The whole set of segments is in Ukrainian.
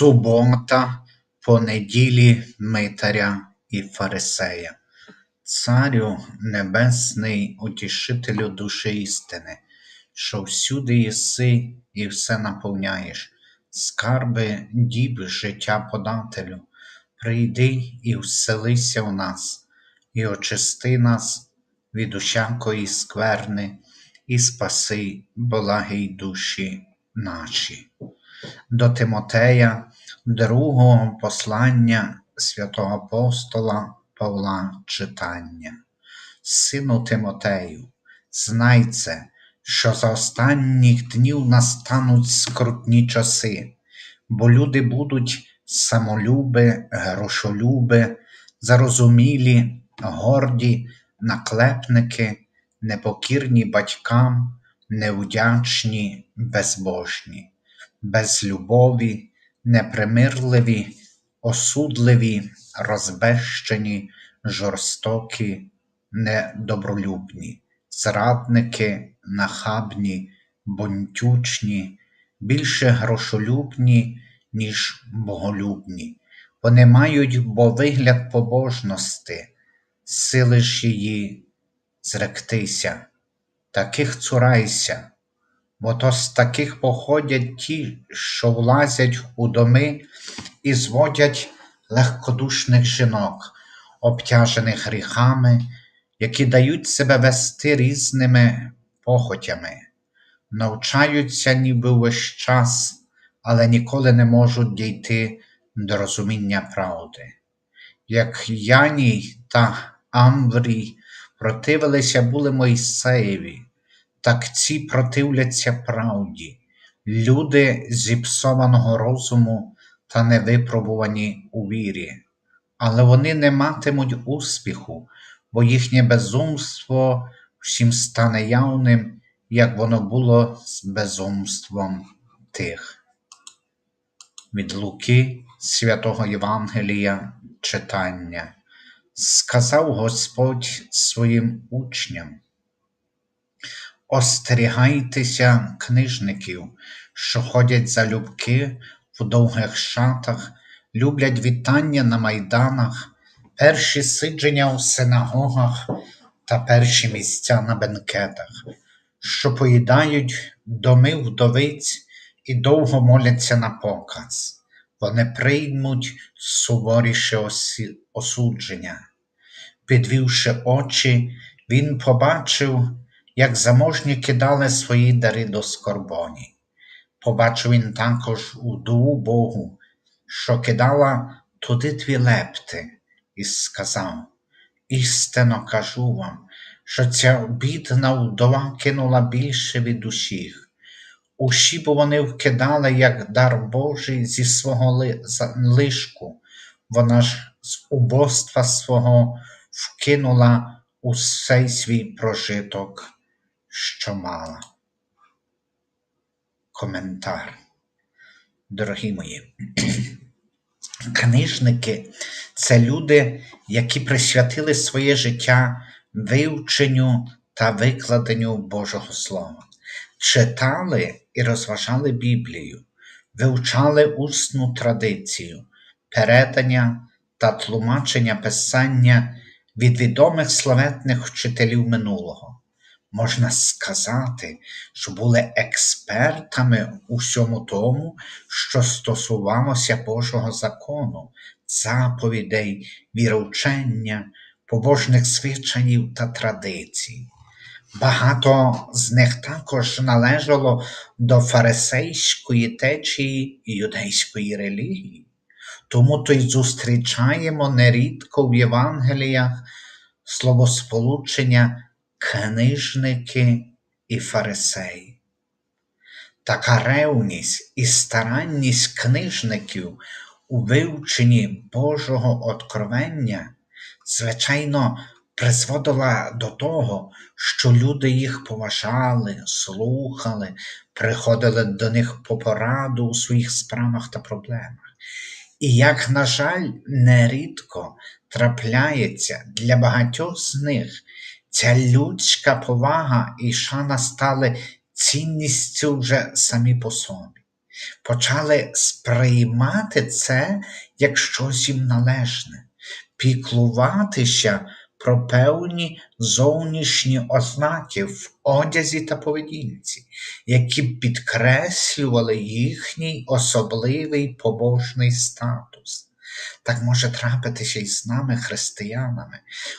Субота по неділі Митаря і Фарисея. Царю небесний, утішителю душі істини, що всюди єси і все наповняєш, скарби діб життя подателю, прийди і вселися в нас, і очисти нас від усякої скверни, і спаси благій душі наші до Тимотея, другого послання святого апостола Павла читання. Сину Тимотею, знай це, що за останніх днів настануть скрутні часи, бо люди будуть самолюби, грошолюби, зарозумілі, горді, наклепники, непокірні батькам, невдячні, безбожні безлюбові, непримирливі, осудливі, розбещені, жорстокі, недобролюбні, зрадники, нахабні, бунтючні, більше грошолюбні, ніж боголюбні. Вони мають бо вигляд побожності, сили ж її зректися, таких цурайся, бо то з таких походять ті, що влазять у доми і зводять легкодушних жінок, обтяжених гріхами, які дають себе вести різними похотями, навчаються ніби весь час, але ніколи не можуть дійти до розуміння правди. Як Яній та Амврій противилися були Мойсеєві, так ці противляться правді, люди зіпсованого розуму та невипробувані у вірі, але вони не матимуть успіху, бо їхнє безумство всім стане явним, як воно було з безумством тих. Від Луки святого Євангелія читання. Сказав Господь своїм учням. Остерігайтеся книжників, що ходять залюбки в довгих шатах, люблять вітання на майданах, перші сидження у синагогах та перші місця на бенкетах, що поїдають доми вдовиць і довго моляться на показ. Вони приймуть суворіше осудження. Підвівши очі, він побачив як заможні кидали свої дари до скорбоні. Побачив він також удову Богу, що кидала туди дві лепти, і сказав: Істинно кажу вам, що ця бідна вдова кинула більше від усіх. Усі бо вони вкидали, як дар Божий зі свого лишку, вона ж з убоства свого вкинула усей свій прожиток що мала. Коментар. Дорогі мої, книжники це люди, які присвятили своє життя вивченню та викладенню Божого Слова, читали і розважали Біблію, вивчали усну традицію, передання та тлумачення писання від відомих славетних вчителів минулого можна сказати, що були експертами у всьому тому, що стосувалося Божого закону, заповідей, віровчення, побожних звичаїв та традицій. Багато з них також належало до фарисейської течії юдейської релігії. Тому то й зустрічаємо нерідко в Євангеліях словосполучення книжники і фарисеї. Така ревність і старанність книжників у вивченні Божого откровення, звичайно, призводила до того, що люди їх поважали, слухали, приходили до них по пораду у своїх справах та проблемах. І, як, на жаль, нерідко трапляється для багатьох з них Ця людська повага і шана стали цінністю вже самі по собі. почали сприймати це як щось їм належне, піклуватися про певні зовнішні ознаки в одязі та поведінці, які підкреслювали їхній особливий побожний статус. Так може трапитися і з нами, християнами,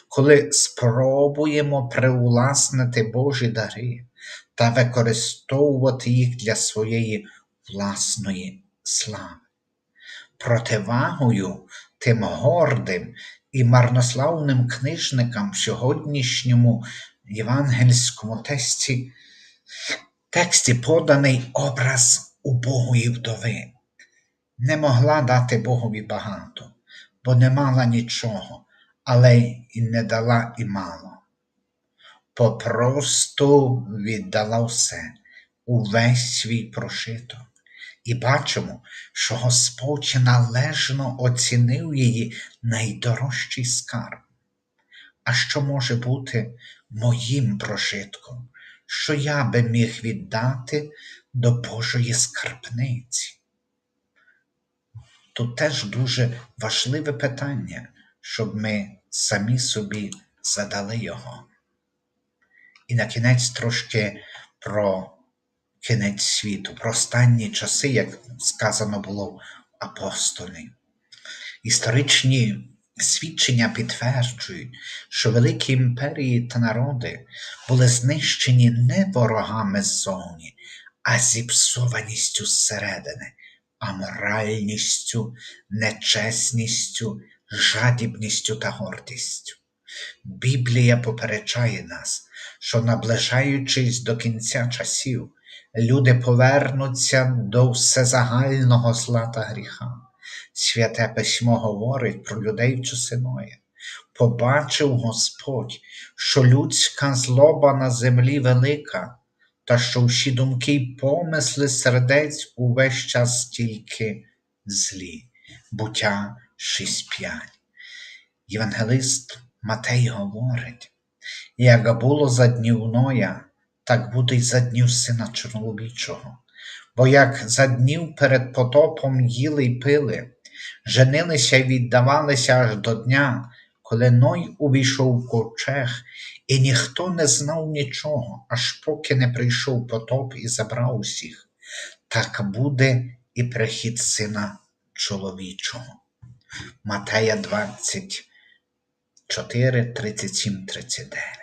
коли спробуємо привласнити Божі дари та використовувати їх для своєї власної слави. Противагою тим гордим і марнославним книжникам в сьогоднішньому євангельському тексті, тексті поданий образ убогої вдови. Не могла дати Богові багато, бо не мала нічого, але і не дала і мало. Попросту віддала все, увесь свій прошиток. І бачимо, що Господь належно оцінив її найдорожчий скарб. А що може бути моїм прожитком, що я би міг віддати до Божої скарбниці? Тут теж дуже важливе питання, щоб ми самі собі задали його. І на кінець трошки про кінець світу, про останні часи, як сказано було апостолі. Історичні свідчення підтверджують, що великі імперії та народи були знищені не ворогами ззовні, а зіпсованістю зсередини, аморальністю, нечесністю, жадібністю та гордістю. Біблія попереджає нас, що, наближаючись до кінця часів, люди повернуться до всезагального зла та гріха. Святе письмо говорить про людей в часиної. Побачив Господь, що людська злоба на землі велика, та що всі думки й помисли сердець увесь час тільки злі. Буття 6.5. Євангелист Матей говорить, як було за днів Ноя, так буде й за днів сина чоловічого. Бо як за днів перед потопом їли й пили, женилися й віддавалися аж до дня, коли Ной увійшов в ковчег, і ніхто не знав нічого, аж поки не прийшов потоп і забрав усіх, так буде і прихід сина чоловічого. Матея 24, 37, 39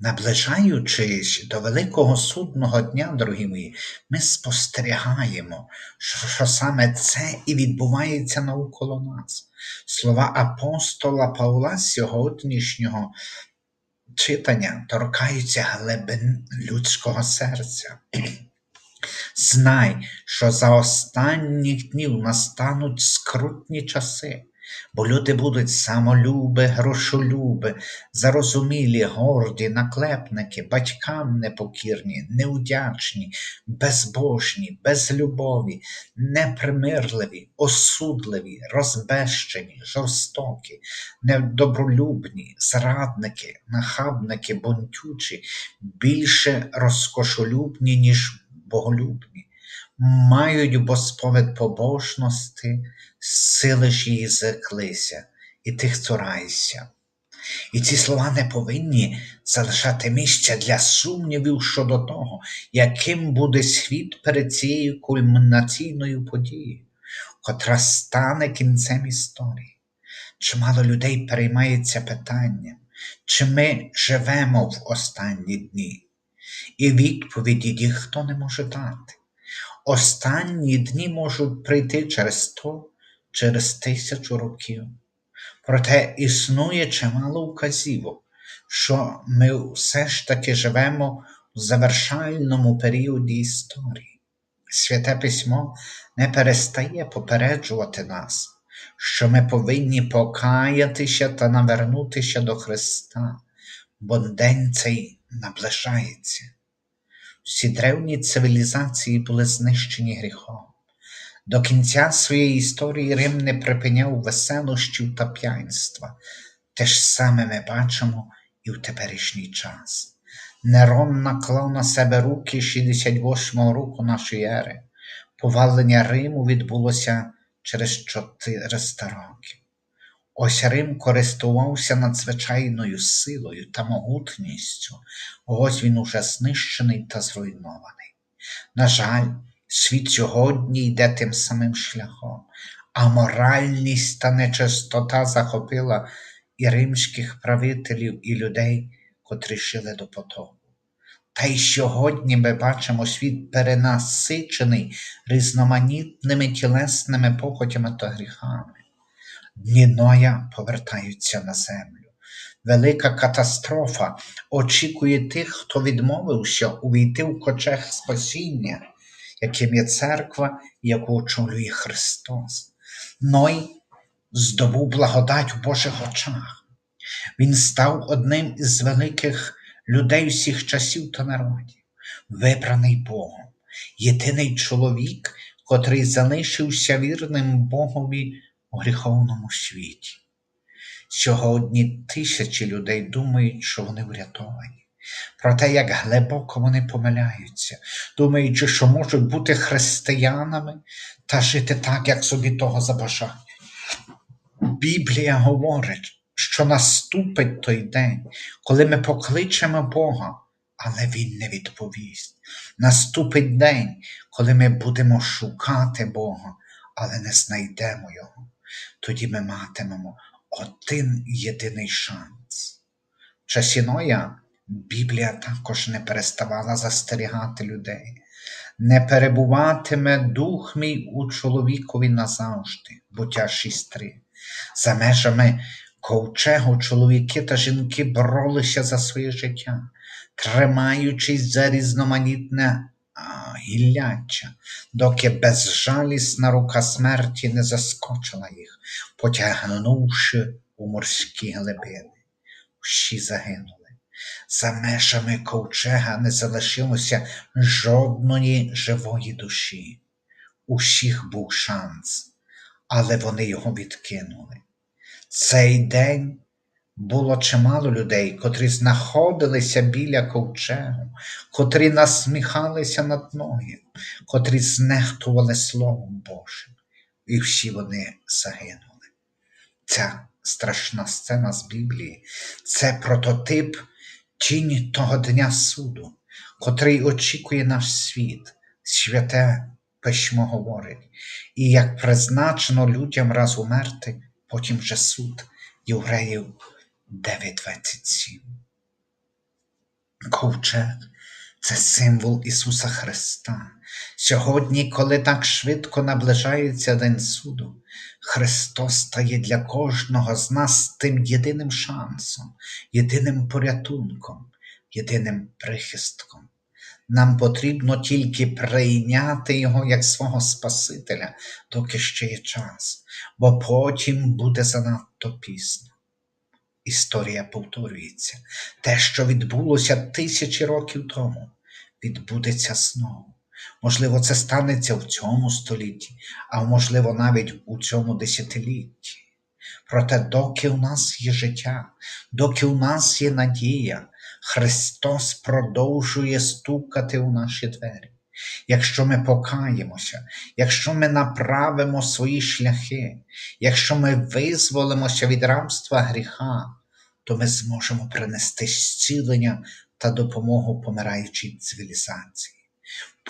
Наближаючись до великого судного дня, дорогі мої, ми спостерігаємо, що, саме це і відбувається навколо нас. Слова апостола Павла сьогоднішнього читання торкаються глибин людського серця. Знай, що за останніх днів настануть скрутні часи. Бо люди будуть самолюби, грошолюби, зарозумілі, горді, наклепники, батькам непокірні, неудячні, безбожні, безлюбові, непримирливі, осудливі, розбещені, жорстокі, недобролюбні, зрадники, нахабники, бунтючі, більше розкошолюбні, ніж боголюбні, мають бо сповід побожності сили ж її зреклися, і тих цурайся. І ці слова не повинні залишати місця для сумнівів щодо того, яким буде світ перед цією кульмінаційною подією, котра стане кінцем історії. Чимало людей переймається питанням, чи ми живемо в останні дні, і відповіді ніхто не може дати. Останні дні можуть прийти через то, через тисячу років. Проте існує чимало указівок, що ми все ж таки живемо в завершальному періоді історії. Святе письмо не перестає попереджувати нас, що ми повинні покаятися та навернутися до Христа, бо день цей наближається. Всі древні цивілізації були знищені гріхом. До кінця своєї історії Рим не припиняв веселощів та п'янства. Те ж саме ми бачимо і в теперішній час. Нерон наклав на себе руки 68-го року нашої ери, Повалення Риму відбулося через 400 років. Ось Рим користувався надзвичайною силою та могутністю, ось він уже знищений та зруйнований. На жаль, світ сьогодні йде тим самим шляхом, а моральність та нечистота захопила і римських правителів, і людей, котрі жили до потопу. Та й сьогодні ми бачимо світ перенасичений різноманітними тілесними похотями та гріхами. Дні Ноя повертаються на землю. Велика катастрофа очікує тих, хто відмовився увійти в кочег спасіння, яким є церква, яку очолює Христос. Ной здобув благодать у Божих очах. Він став одним із великих людей всіх часів та народів, вибраний Богом, єдиний чоловік, котрий залишився вірним Богові у гріховному світі. Сьогодні тисячі людей думають, що вони врятовані. Про те, як глибоко вони помиляються, думаючи, що можуть бути християнами та жити так, як собі того забажають. Біблія говорить, що наступить той день, коли ми покличемо Бога, але Він не відповість. Наступить день, коли ми будемо шукати Бога, але не знайдемо Його. Тоді ми матимемо один єдиний шанс. В часі Ноя Біблія також не переставала застерігати людей. Не перебуватиме дух мій у чоловікові назавжди, буття 6.3. За межами ковчегу чоловіки та жінки боролися за своє життя, тримаючись за різноманітне гілляча, доки безжалісна рука смерті не заскочила їх, потягнувши у морські глибини. Всі загинули. За межами ковчега не залишилося жодної живої душі. Усіх був шанс, але вони його відкинули. Цей день було чимало людей, котрі знаходилися біля ковчегу, котрі насміхалися над ноги, котрі знехтували Словом Божим, і всі вони загинули. Ця страшна сцена з Біблії це прототип тінь того дня суду, котрий очікує наш світ, святе письмо говорить, і як призначено людям раз умерти, потім вже суд євреїв 9.27. Ковчег це символ Ісуса Христа. Сьогодні, коли так швидко наближається День суду, Христос стає для кожного з нас тим єдиним шансом, єдиним порятунком, єдиним прихистком. Нам потрібно тільки прийняти Його як свого Спасителя, доки ще є час, бо потім буде занадто пізно. Історія повторюється. Те, що відбулося тисячі років тому, відбудеться знову. Можливо, це станеться в цьому столітті, а можливо, навіть у цьому десятилітті. Проте, доки у нас є життя, доки у нас є надія, Христос продовжує стукати у наші двері. Якщо ми покаємося, якщо ми направимо свої шляхи, якщо ми визволимося від рабства гріха, то ми зможемо принести зцілення та допомогу помираючій цивілізації.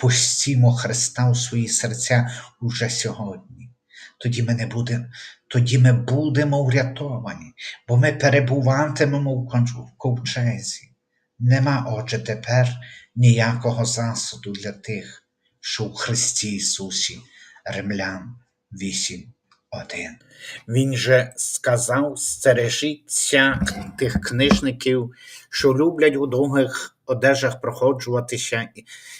Пустімо Христа у свої серця уже сьогодні. Тоді ми не будемо, тоді ми будемо врятовані, бо ми перебуватимемо в ковчезі. Нема, отже, тепер ніякого засуду для тих, що в Христі Ісусі. Римлян 8.1. Він же сказав: стережіться тих книжників, що люблять у довгих одежах проходжуватися,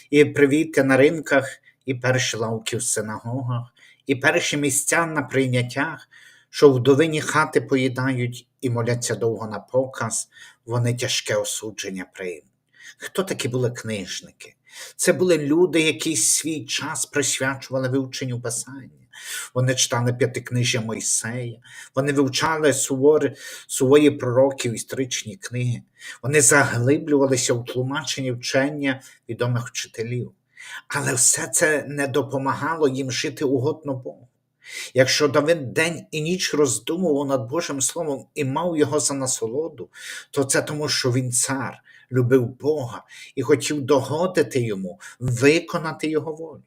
і, привіти на ринках, і перші лавки в синагогах, і перші місця на прийняттях, що вдовині хати поїдають і моляться довго на показ, вони тяжке осудження приймуть. Хто такі були книжники? Це були люди, які свій час присвячували вивченню писання. Вони читали п'ятикнижжя Мойсея, вони вивчали суворі, суворі пророків історичні книги, вони заглиблювалися в тлумаченні вчення відомих вчителів. Але все це не допомагало їм жити угодно Богу. Якщо Давид день і ніч роздумував над Божим Словом і мав його за насолоду, то це тому, що він цар, любив Бога і хотів догодити йому, виконати його волю.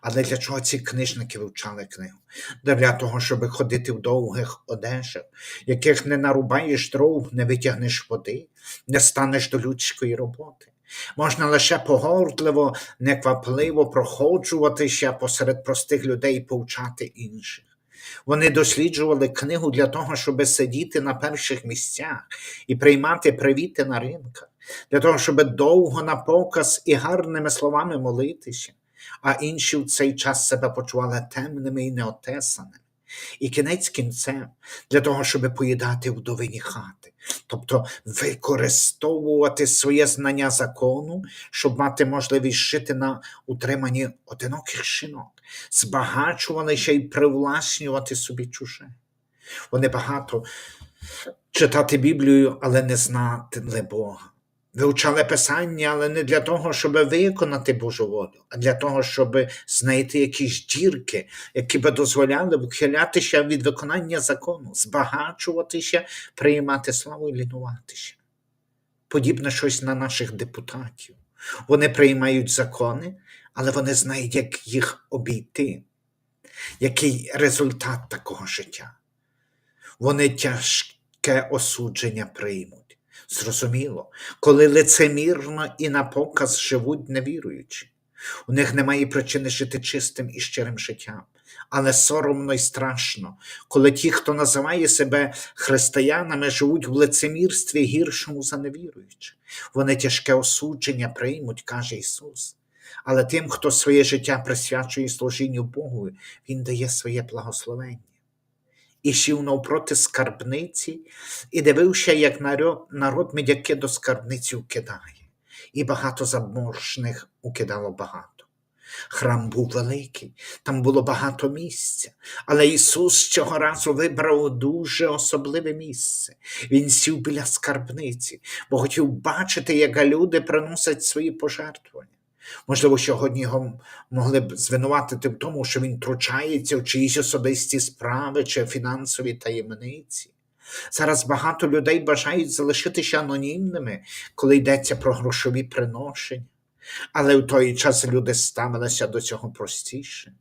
Але для чого ці книжники вивчали книгу? Для того, щоб ходити в довгих одежах, яких не нарубаєш дров, не витягнеш води, не станеш до людської роботи. Можна лише погордливо, неквапливо проходжуватися посеред простих людей і повчати інших. Вони досліджували книгу для того, щоб сидіти на перших місцях і приймати привіти на ринках, для того, щоб довго на показ і гарними словами молитися, а інші в цей час себе почували темними і неотесаними. І кінець кінцем для того, щоб поїдати вдовині хати, тобто використовувати своє знання закону, щоб мати можливість жити на утриманні одиноких жінок, збагачувалися і привласнювати собі чуже. Вони багато читати Біблію, але не знати Бога. Вивчали Писання, але не для того, щоб виконати Божу волю, а для того, щоб знайти якісь дірки, які би дозволяли вхилятися від виконання закону, збагачуватися, приймати славу і лінуватися. Подібне щось на наших депутатів. Вони приймають закони, але вони знають, як їх обійти, який результат такого життя. Вони тяжке осудження приймуть. Зрозуміло, коли лицемірно і на показ живуть невіруючі. У них немає причини жити чистим і щирим життям. Але соромно і страшно, коли ті, хто називає себе християнами, живуть в лицемірстві гіршому за невіруючих. Вони тяжке осудження приймуть, каже Ісус. Але тим, хто своє життя присвячує служінню Богу, Він дає своє благословення і сів навпроти скарбниці, і дивився, як народ, медяки до скарбниці вкидає, і багато заможних укидало багато. Храм був великий, там було багато місця, але Ісус цього разу вибрав дуже особливе місце. Він сів біля скарбниці, бо хотів бачити, як люди приносять свої пожертвування. Можливо, сьогодні його могли б звинуватити в тому, що він втручається в чиїсь особисті справи чи фінансові таємниці. Зараз багато людей бажають залишитися анонімними, коли йдеться про грошові приношення. Але в той час люди ставилися до цього простіше.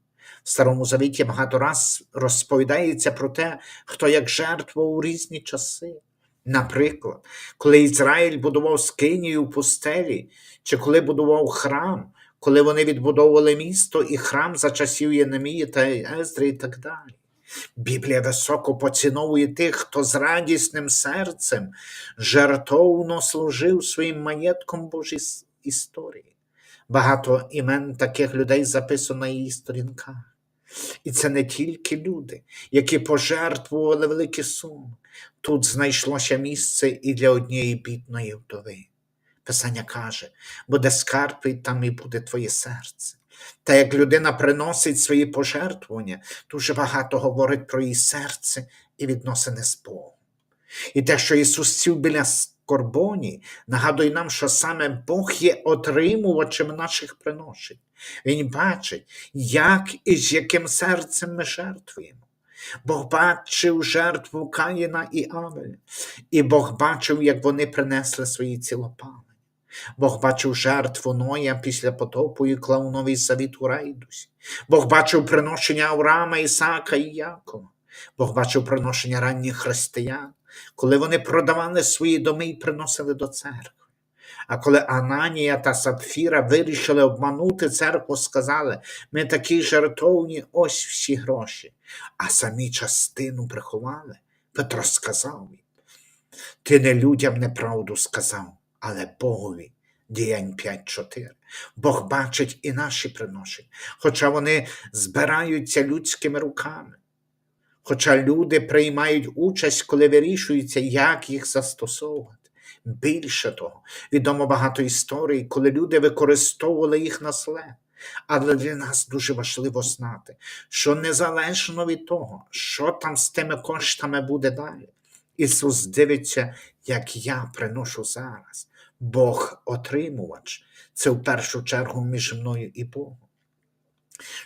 В Старому Завіті багато раз розповідається про те, хто як жертвував у різні часи. Наприклад, коли Ізраїль будував скинію в пустелі, чи коли будував храм, коли вони відбудовували місто і храм за часів Єнемії та Ездри і так далі. Біблія високо поціновує тих, хто з радісним серцем жертовно служив своїм маєтком Божій історії. Багато імен таких людей записано на її сторінках. І це не тільки люди, які пожертвували великі суми. Тут знайшлося місце і для однієї бідної вдови. Писання каже, буде скарб, і там і буде твоє серце. Та як людина приносить свої пожертвування, дуже багато говорить про її серце і відносини з Богом. І те, що Ісус сів біля скорбоні, нагадує нам, що саме Бог є отримувачем наших приношень. Він бачить, як і з яким серцем ми жертвуємо. Бог бачив жертву Каїна і Авеля, і Бог бачив, як вони принесли свої цілопалення. Бог бачив жертву Ноя після потопу і клав новий завіт у райдусі. Бог бачив приношення Авраама, Ісаака і Якова. Бог бачив приношення ранніх християн, коли вони продавали свої доми і приносили до церкви. А коли Ананія та Сапфіра вирішили обманути церкву, сказали: ми такі жертовні, ось всі гроші, а самі частину приховали. Петро сказав їм: Ти не людям неправду сказав, але Богові. Діянь 5.4. Бог бачить і наші приношення, хоча вони збираються людськими руками. Хоча люди приймають участь, коли вирішується, як їх застосовувати. Більше того, відомо багато історій, коли люди використовували їх на зле. Але для нас дуже важливо знати, що незалежно від того, що там з тими коштами буде далі, Ісус дивиться, як я приношу зараз, Бог отримувач. Це в першу чергу між мною і Богом.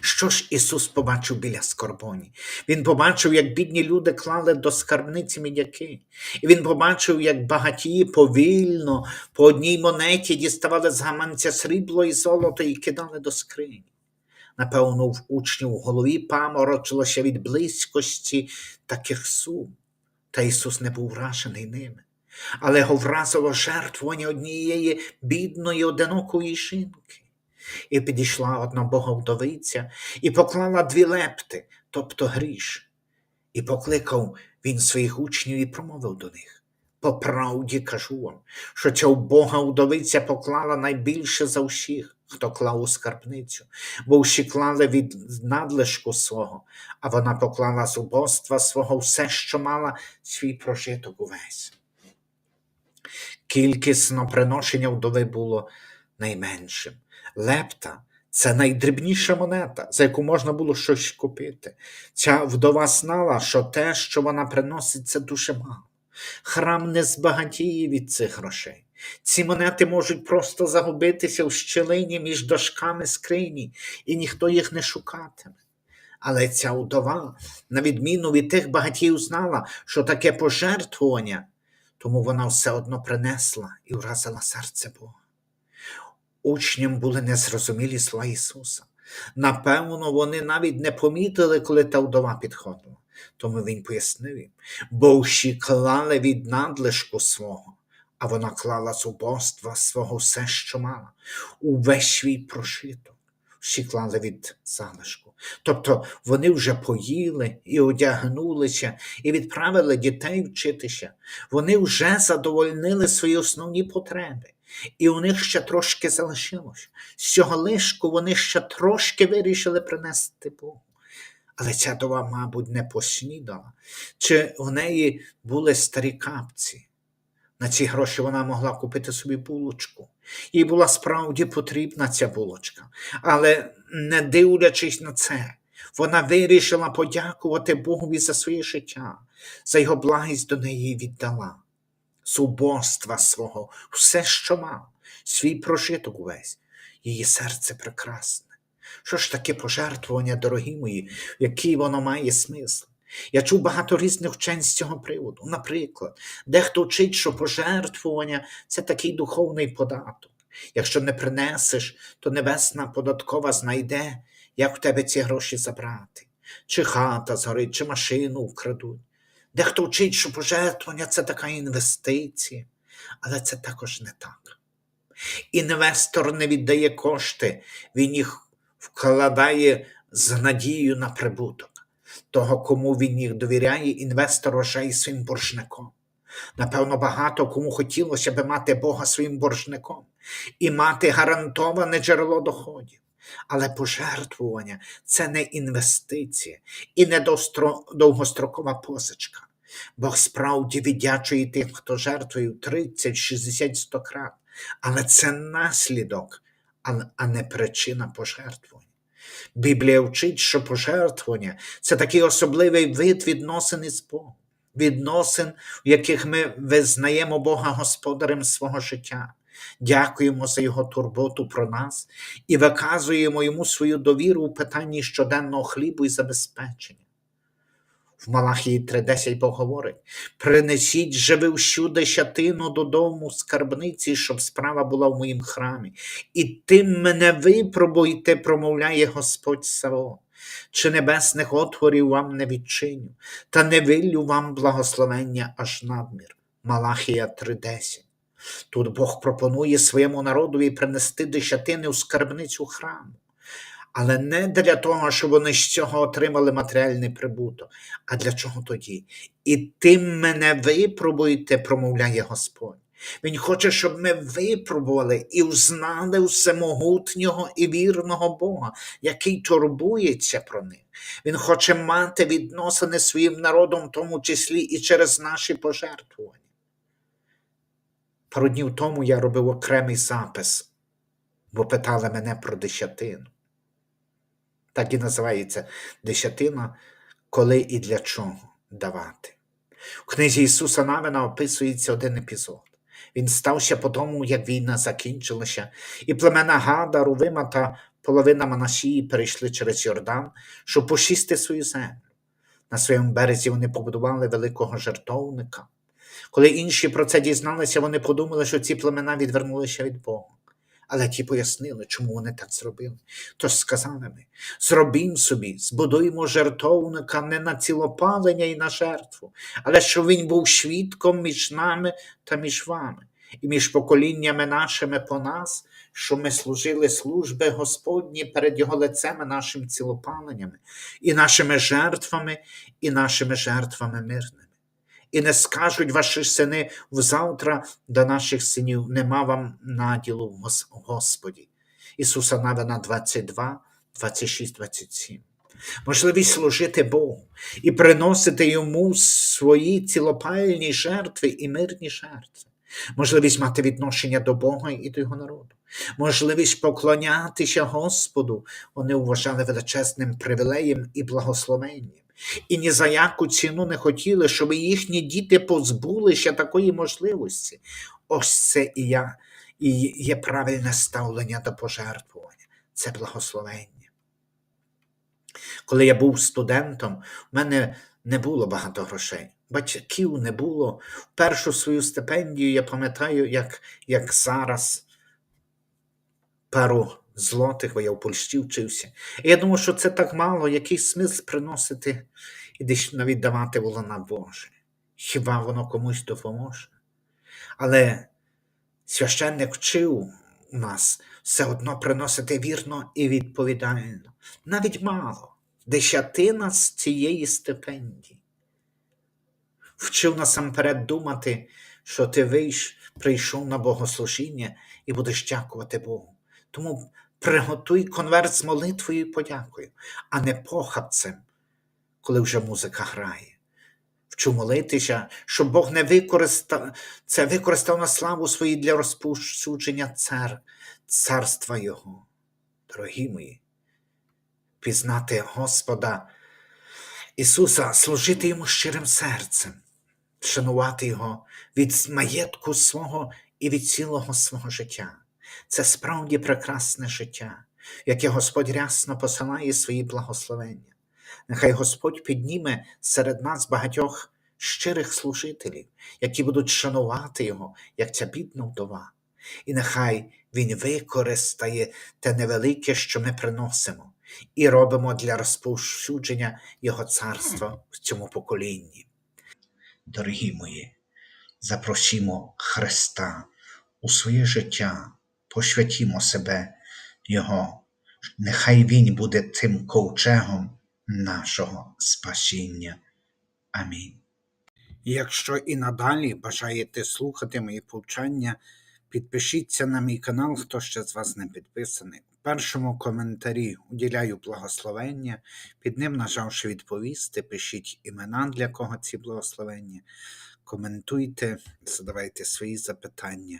Що ж Ісус побачив біля скорбоні? Він побачив, як бідні люди клали до скарбниці мідяки. І він побачив, як багатії повільно по одній монеті діставали з гаманця срібло і золото і кидали до скрині. Напевно, в учнів в голові паморочилося від близькості таких сум, та Ісус не був вражений ними. Але його вразило жертвування однієї бідної одинокої жінки. І підійшла одна бога вдовиця і поклала дві лепти, тобто гріш. І покликав він своїх учнів і промовив до них. По правді кажу вам, що ця Бога вдовиця поклала найбільше за всіх, хто клав у скарбницю, бо всі клали від надлишку свого, а вона поклала з убоства свого все, що мала свій прожиток увесь. Кількісно приношення вдови було найменшим. Лепта це найдрібніша монета, за яку можна було щось купити. Ця вдова знала, що те, що вона приносить, це дуже мало. Храм не збагатіє від цих грошей. Ці монети можуть просто загубитися в щелині між дошками скрині, і ніхто їх не шукатиме. Але ця вдова, на відміну від тих багатіїв, знала, що таке пожертвування, тому вона все одно принесла і вразила серце Бога. Учням були незрозумілі слова Ісуса. Напевно, вони навіть не помітили, коли та вдова підходила. Тому він пояснив їм, бо всі клали від надлишку свого, а вона клала з убоства свого все, що мала, увесь свій прошиток. Всі клали від залишку. Тобто вони вже поїли і одягнулися, і відправили дітей вчитися. Вони вже задовольнили свої основні потреби. І у них ще трошки залишилось. З цього лишку вони ще трошки вирішили принести Богу. Але ця дова, мабуть, не поснідала. Чи в неї були старі капці? На ці гроші вона могла купити собі булочку. Їй була справді потрібна ця булочка. Але, не дивлячись на це, вона вирішила подякувати Богові за своє життя, за його благість до неї віддала з убоства свого, все, що мав, свій прожиток увесь, її серце прекрасне. Що ж таке пожертвування, дорогі мої, який воно має смисл? Я чув багато різних вчень з цього приводу. Наприклад, дехто вчить, що пожертвування це такий духовний податок. Якщо не принесеш, то небесна податкова знайде, як в тебе ці гроші забрати. Чи хата згорить, чи машину вкрадуть. Дехто вчить, що пожертвування це така інвестиція, але це також не так. Інвестор не віддає кошти, він їх вкладає з надією на прибуток. Того, кому він їх довіряє, інвестор вважає своїм боржником. Напевно, багато кому хотілося би мати Бога своїм боржником і мати гарантоване джерело доходів. Але пожертвування це не інвестиція і не довгострокова позичка. Бог справді віддячує тим, хто жертвує 30, 60, 100 крат. Але це наслідок, а- не причина пожертвування. Біблія вчить, що пожертвування це такий особливий вид відносин із Богом, відносин, в яких ми визнаємо Бога господарем свого життя, дякуємо за Його турботу про нас і виказуємо йому свою довіру у питанні щоденного хлібу і забезпечення. В Малахії 3.10 Бог говорить: принесіть же ви всю десятину додому скарбниці, щоб справа була в моїм храмі. І тим мене випробуйте, промовляє Господь Саво. Чи небесних отворів вам не відчиню, та не виллю вам благословення аж надмір. Малахія 3.10. Тут Бог пропонує своєму народові принести десятини у скарбницю храму. Але не для того, щоб вони з цього отримали матеріальний прибуток. А для чого тоді? І тим мене випробуйте, промовляє Господь. Він хоче, щоб ми випробували і взнали всемогутнього і вірного Бога, який турбується про них. Він хоче мати відносини своїм народом, в тому числі і через наші пожертвування. Пару днів тому я робив окремий запис, бо питали мене про десятину. Так і називається десятина, коли і для чого давати. У книзі Ісуса Навина описується один епізод. Він стався по тому, як війна закінчилася, і племена Гада, Рувима та половина Манасії перейшли через Йордан, щоб пошісти свою землю. На своєму березі вони побудували великого жертовника. Коли інші про це дізналися, вони подумали, що ці племена відвернулися від Бога. Але ті пояснили, чому вони так зробили. Тож сказали ми: зробім собі, збудуємо жертовника не на цілопалення і на жертву, але щоб він був свідком між нами та між вами, і між поколіннями нашими по нас, що ми служили служби Господні перед Його лицем і нашим цілопаленнями, і нашими жертвами, і нашими жертвами мирними. І не скажуть ваші сини взавтра до наших синів, нема вам наділу в Господі. Ісуса Навина 22, 26, 27. Можливість служити Богу і приносити Йому свої цілопальні жертви і мирні жертви. Можливість мати відношення до Бога і до Його народу. Можливість поклонятися Господу вони вважали величезним привілеєм і благословенням. І ні за яку ціну не хотіли, щоб їхні діти позбулися такої можливості. Ось це і я, і є правильне ставлення до пожертвування. Це благословення. Коли я був студентом, в мене не було багато грошей. Батьків не було. Першу свою стипендію я пам'ятаю, як, як зараз пару злотих, бо я в Польщі вчився. І я думав, що це так мало, який смисл приносити і десь навіть давати було на Боже. Хіба воно комусь допоможе? Але священник вчив нас все одно приносити вірно і відповідально. Навіть мало. Десятина з цієї стипендії. Вчив насамперед думати, що ти вийш, прийшов на богослужіння і будеш дякувати Богу. Тому приготуй конверт з молитвою і подякою, а не похабцем, коли вже музика грає. Вчу молитися, щоб Бог не використав це використав на славу свою для розповсюдження цар, царства Його. Дорогі мої, пізнати Господа Ісуса, служити Йому щирим серцем, шанувати Його від маєтку свого і від цілого свого життя. Це справді прекрасне життя, яке Господь рясно посилає свої благословення. Нехай Господь підніме серед нас багатьох щирих служителів, які будуть шанувати Його, як ця бідна вдова. І нехай Він використає те невелике, що ми приносимо, і робимо для розповсюдження Його царства в цьому поколінні. Дорогі мої, запросімо Христа у своє життя, посвятімо себе Його. Нехай Він буде тим ковчегом нашого спасіння. Амінь. Якщо і надалі бажаєте слухати мої повчання, підпишіться на мій канал, хто ще з вас не підписаний. В першому коментарі уділяю благословення, під ним, нажавши відповісти, пишіть імена, для кого ці благословення, коментуйте, задавайте свої запитання.